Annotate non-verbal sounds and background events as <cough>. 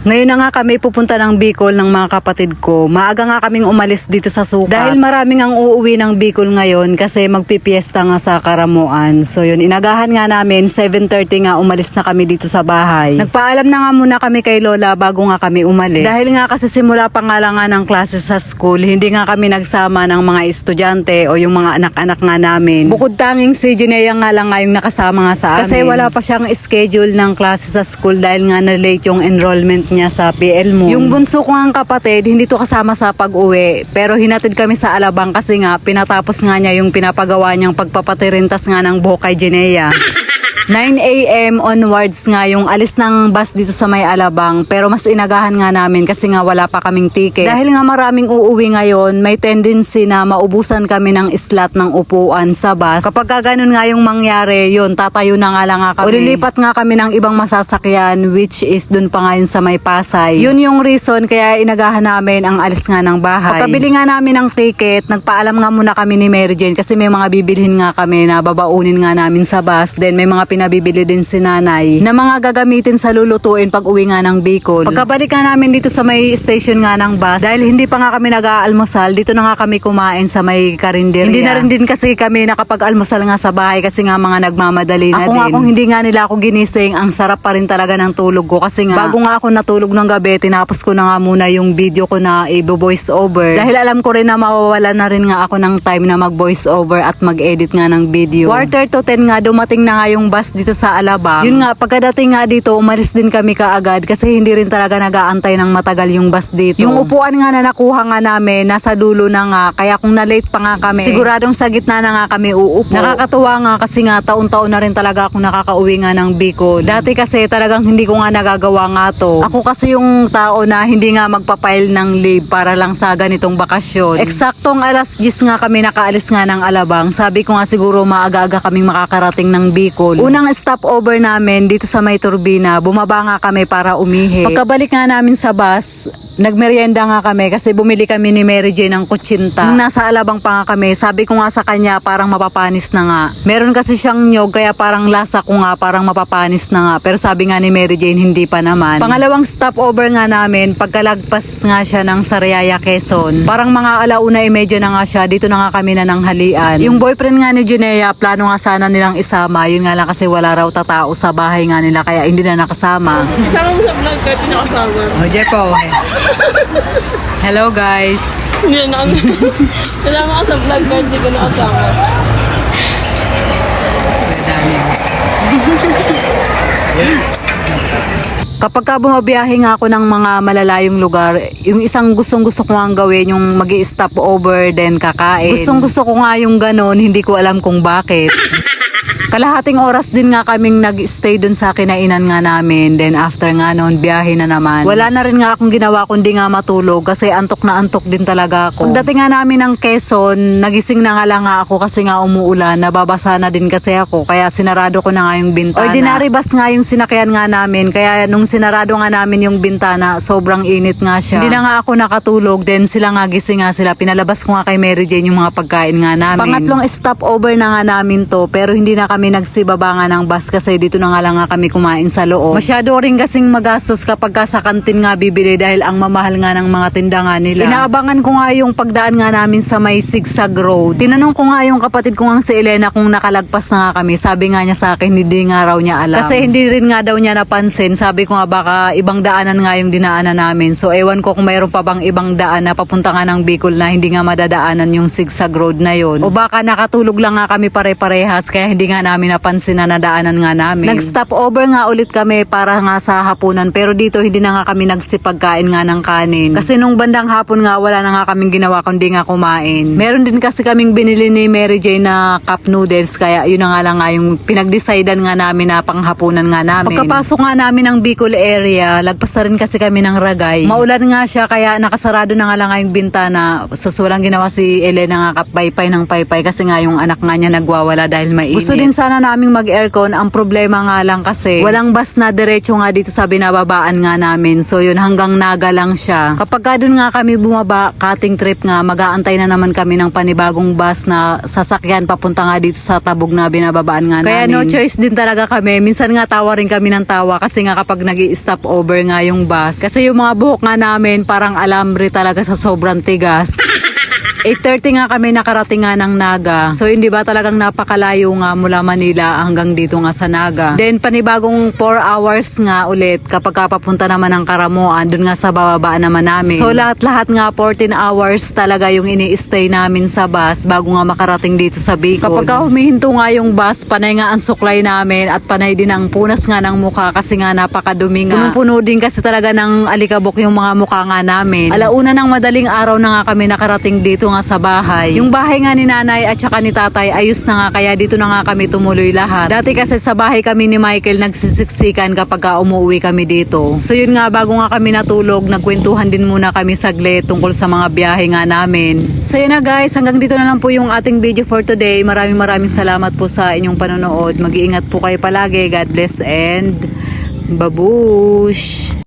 Ngayon na nga kami pupunta ng Bicol ng mga kapatid ko. Maaga nga kaming umalis dito sa sukat. Dahil maraming ang uuwi ng Bicol ngayon kasi magpipiesta nga sa Karamuan. So yun, inagahan nga namin, 7.30 nga umalis na kami dito sa bahay. Nagpaalam na nga muna kami kay Lola bago nga kami umalis. Dahil nga kasi simula pa nga lang nga ng klase sa school, hindi nga kami nagsama ng mga estudyante o yung mga anak-anak nga namin. Bukod tanging si Jinea nga lang nga yung nakasama nga sa amin. Kasi wala pa siyang schedule ng klase sa school dahil nga na-late yung enrollment niya sa PL mo. Yung bunso ko nga kapatid, hindi to kasama sa pag-uwi. Pero hinatid kami sa Alabang kasi nga pinatapos nga niya yung pinapagawa niyang pagpapatirintas nga ng buhok kay Jinea. <laughs> 9 a.m. onwards nga yung alis ng bus dito sa may Alabang pero mas inagahan nga namin kasi nga wala pa kaming ticket. Dahil nga maraming uuwi ngayon, may tendency na maubusan kami ng slot ng upuan sa bus. Kapag ka ganun nga yung mangyari, yun, tatayo na nga lang nga kami. O lilipat nga kami ng ibang masasakyan which is dun pa nga yun sa may Pasay. Yun yung reason kaya inagahan namin ang alis nga ng bahay. Pagkabili nga namin ng ticket, nagpaalam nga muna kami ni Mary Jane kasi may mga bibilhin nga kami na babaunin nga namin sa bus. Then may mga pinabibili din si nanay na mga gagamitin sa lulutuin pag uwi nga ng Bicol. Pagkabalik nga namin dito sa may station nga ng bus, dahil hindi pa nga kami nag-aalmusal, dito na nga kami kumain sa may karinderya. Hindi na rin din kasi kami nakapag-almusal nga sa bahay kasi nga mga nagmamadali na Ako din. nga kung hindi nga nila ako ginising, ang sarap pa rin talaga ng tulog ko kasi nga bago nga ako natulog ng gabi, tinapos ko na nga muna yung video ko na i-voice over. Dahil alam ko rin na mawawala na rin nga ako ng time na mag-voice over at mag-edit nga ng video. Quarter to 10 nga, dumating na nga yung bus dito sa Alabang. Yun nga, pagkadating nga dito, umalis din kami kaagad kasi hindi rin talaga nag-aantay ng matagal yung bus dito. Yung upuan nga na nakuha nga namin, nasa dulo na nga. Kaya kung na-late pa nga kami, siguradong sa gitna na nga kami uupo. Nakakatuwa nga kasi nga taon-taon na rin talaga akong nakakauwi nga ng Bicol. Dati kasi talagang hindi ko nga nagagawa nga to. Ako kasi yung tao na hindi nga magpapail ng leave para lang sa ganitong bakasyon. Eksaktong alas 10 nga kami nakaalis nga ng Alabang. Sabi ko nga siguro maaga-aga kaming makakarating ng Bicol. Unang stopover namin dito sa may turbina, bumaba nga kami para umihi. Pagkabalik nga namin sa bus, nagmerienda nga kami kasi bumili kami ni Mary Jane ng kutsinta. Nung nasa Alabang pa nga kami, sabi ko nga sa kanya parang mapapanis na nga. Meron kasi siyang nyog kaya parang lasa ko nga parang mapapanis na nga. Pero sabi nga ni Mary Jane hindi pa naman. Pangalawang stopover nga namin, pagkalagpas nga siya ng Sariaya, Quezon. Parang mga alauna imedya na nga siya, dito na nga kami na ng halian. Yung boyfriend nga ni Jinea, plano nga sana nilang isama. Yun nga lang kasi wala raw tatao sa bahay nga nila kaya hindi na nakasama. Kasama mo sa vlog ka, di nakasama. Oh, Jepo. Hello guys. Hindi na Kasama ka sa vlog ka, di ka nakasama. Kapag ka bumabiyahe nga ako ng mga malalayong lugar, yung isang gustong gusto ko nga gawin, yung mag stop over, then kakain. Gustong gusto ko nga yung ganon, hindi ko alam kung bakit. Kalahating oras din nga kaming nag-stay dun sa kinainan nga namin. Then after nga noon, biyahe na naman. Wala na rin nga akong ginawa kundi nga matulog kasi antok na antok din talaga ako. Pagdating nga namin ng Quezon, nagising na nga lang nga ako kasi nga umuulan. Nababasa na din kasi ako kaya sinarado ko na nga yung bintana. Ordinary bus nga yung sinakyan nga namin kaya nung sinarado nga namin yung bintana, sobrang init nga siya. Hindi na nga ako nakatulog then sila nga gising nga sila. Pinalabas ko nga kay Mary Jane yung mga pagkain nga namin. Pangatlong stop over na nga namin to pero hindi na kami nagsibaba nga ng bus kasi dito na nga lang nga kami kumain sa loob. Masyado rin kasing magastos kapag ka sa kantin nga bibili dahil ang mamahal nga ng mga tinda nila. Inaabangan ko nga yung pagdaan nga namin sa may zigzag road. Tinanong ko nga yung kapatid ko nga si Elena kung nakalagpas na nga kami. Sabi nga niya sa akin hindi nga raw niya alam. Kasi hindi rin nga daw niya napansin. Sabi ko nga baka ibang daanan nga yung dinaanan namin. So ewan ko kung mayroon pa bang ibang daan na papunta nga ng Bicol na hindi nga madadaanan yung zigzag road na yon. O baka nakatulog lang nga kami pare-parehas kaya hindi nga namin napansin na nadaanan nga namin. Nag-stop over nga ulit kami para nga sa hapunan pero dito hindi na nga kami nagsipagkain nga ng kanin. Kasi nung bandang hapon nga wala na nga kaming ginawa kundi nga kumain. Meron din kasi kaming binili ni Mary Jane na cup noodles kaya yun na nga lang nga yung pinag-decidean nga namin na panghapunan nga namin. Pagkapasok nga namin ng Bicol area, lagpas na rin kasi kami ng Ragay. Maulan nga siya kaya nakasarado na nga lang nga yung bintana. So, so walang ginawa si Elena nga kapaypay ng paypay kasi nga yung anak nga niya nagwawala dahil may Gusto din sana naming mag-aircon. Ang problema nga lang kasi walang bus na diretso nga dito sa binababaan nga namin. So yun hanggang naga lang siya. Kapag ka dun nga kami bumaba, cutting trip nga, mag-aantay na naman kami ng panibagong bus na sasakyan papunta nga dito sa tabog na binababaan nga Kaya namin. Kaya no choice din talaga kami. Minsan nga tawa rin kami ng tawa kasi nga kapag nag stop over nga yung bus. Kasi yung mga buhok nga namin parang alambre talaga sa sobrang tigas. <laughs> 8.30 nga kami nakarating nga ng Naga. So hindi ba talagang napakalayo nga mula Manila hanggang dito nga sa Naga. Then panibagong 4 hours nga ulit kapag kapapunta naman ng Karamuan, dun nga sa bababaan naman namin. So lahat-lahat nga 14 hours talaga yung ini-stay namin sa bus bago nga makarating dito sa Bicol. Kapag ka humihinto nga yung bus, panay nga ang suklay namin at panay din ang punas nga ng mukha kasi nga napakadumi nga. Punong-puno din kasi talaga ng alikabok yung mga mukha nga namin. Alauna ng madaling araw na nga kami nakarating dito nga sa bahay. Yung bahay nga ni nanay at saka ni tatay ayos na nga kaya dito na nga kami tumuloy lahat. Dati kasi sa bahay kami ni Michael nagsisiksikan kapag ka umuwi kami dito. So yun nga bago nga kami natulog nagkwentuhan din muna kami saglit tungkol sa mga biyahe nga namin. So yun na guys hanggang dito na lang po yung ating video for today. Maraming maraming salamat po sa inyong panonood. Mag-iingat po kayo palagi. God bless and babush!